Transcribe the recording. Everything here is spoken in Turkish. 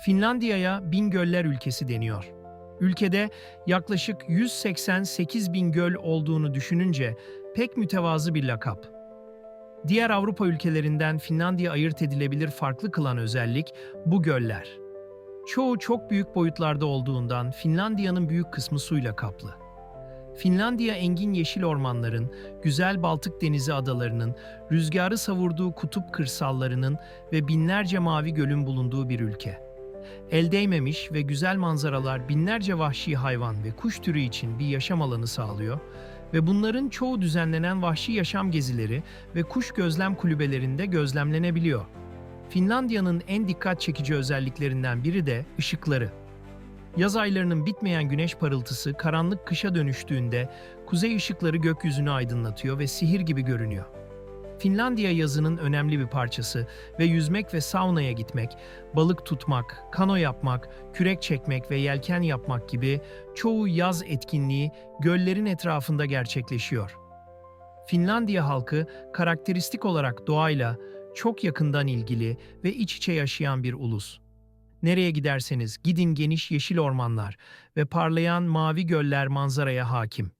Finlandiya'ya bin göller ülkesi deniyor. Ülkede yaklaşık 188 bin göl olduğunu düşününce pek mütevazı bir lakap. Diğer Avrupa ülkelerinden Finlandiya ayırt edilebilir farklı kılan özellik bu göller. Çoğu çok büyük boyutlarda olduğundan Finlandiya'nın büyük kısmı suyla kaplı. Finlandiya engin yeşil ormanların, güzel Baltık denizi adalarının, rüzgarı savurduğu kutup kırsallarının ve binlerce mavi gölün bulunduğu bir ülke. El değmemiş ve güzel manzaralar binlerce vahşi hayvan ve kuş türü için bir yaşam alanı sağlıyor ve bunların çoğu düzenlenen vahşi yaşam gezileri ve kuş gözlem kulübelerinde gözlemlenebiliyor. Finlandiya'nın en dikkat çekici özelliklerinden biri de ışıkları. Yaz aylarının bitmeyen güneş parıltısı karanlık kışa dönüştüğünde kuzey ışıkları gökyüzünü aydınlatıyor ve sihir gibi görünüyor. Finlandiya yazının önemli bir parçası ve yüzmek ve saunaya gitmek, balık tutmak, kano yapmak, kürek çekmek ve yelken yapmak gibi çoğu yaz etkinliği göllerin etrafında gerçekleşiyor. Finlandiya halkı karakteristik olarak doğayla çok yakından ilgili ve iç içe yaşayan bir ulus. Nereye giderseniz gidin geniş yeşil ormanlar ve parlayan mavi göller manzaraya hakim.